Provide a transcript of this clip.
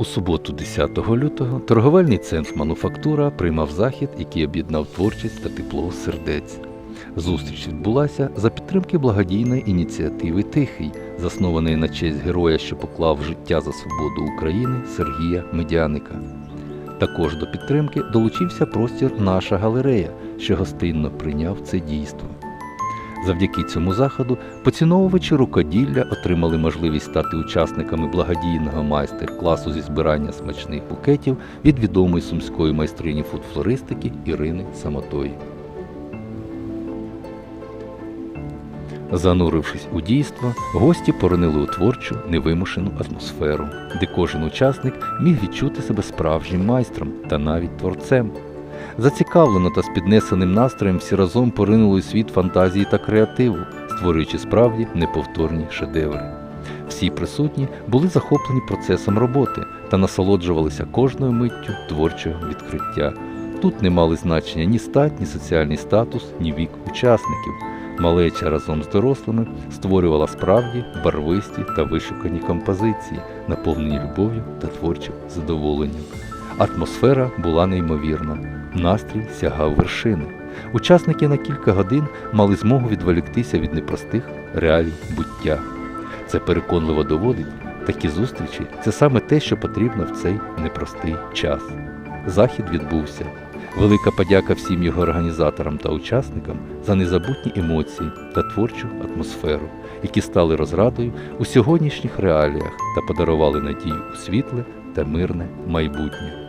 У суботу, 10 лютого, торговельний центр Мануфактура приймав захід, який об'єднав творчість та тепло сердець. Зустріч відбулася за підтримки благодійної ініціативи Тихий, заснованої на честь героя, що поклав життя за свободу України Сергія Медяника. Також до підтримки долучився простір Наша галерея, що гостинно прийняв це дійство. Завдяки цьому заходу поціновувачі рукоділля отримали можливість стати учасниками благодійного майстер-класу зі збирання смачних букетів від відомої сумської майстрині фудфлористики Ірини Самотої. Занурившись у дійство, гості поринили у творчу невимушену атмосферу, де кожен учасник міг відчути себе справжнім майстром та навіть творцем. Зацікавлено та з піднесеним настроєм всі разом поринули у світ фантазії та креативу, створюючи справді неповторні шедеври. Всі присутні були захоплені процесом роботи та насолоджувалися кожною миттю творчого відкриття. Тут не мали значення ні стать, ні соціальний статус, ні вік учасників. Малеча разом з дорослими створювала справді барвисті та вишукані композиції, наповнені любов'ю та творчим задоволенням. Атмосфера була неймовірна, настрій сягав вершини. Учасники на кілька годин мали змогу відволіктися від непростих реалій буття. Це переконливо доводить, такі зустрічі це саме те, що потрібно в цей непростий час. Захід відбувся. Велика подяка всім його організаторам та учасникам за незабутні емоції та творчу атмосферу, які стали розрадою у сьогоднішніх реаліях та подарували надію у світле та мирне майбутнє.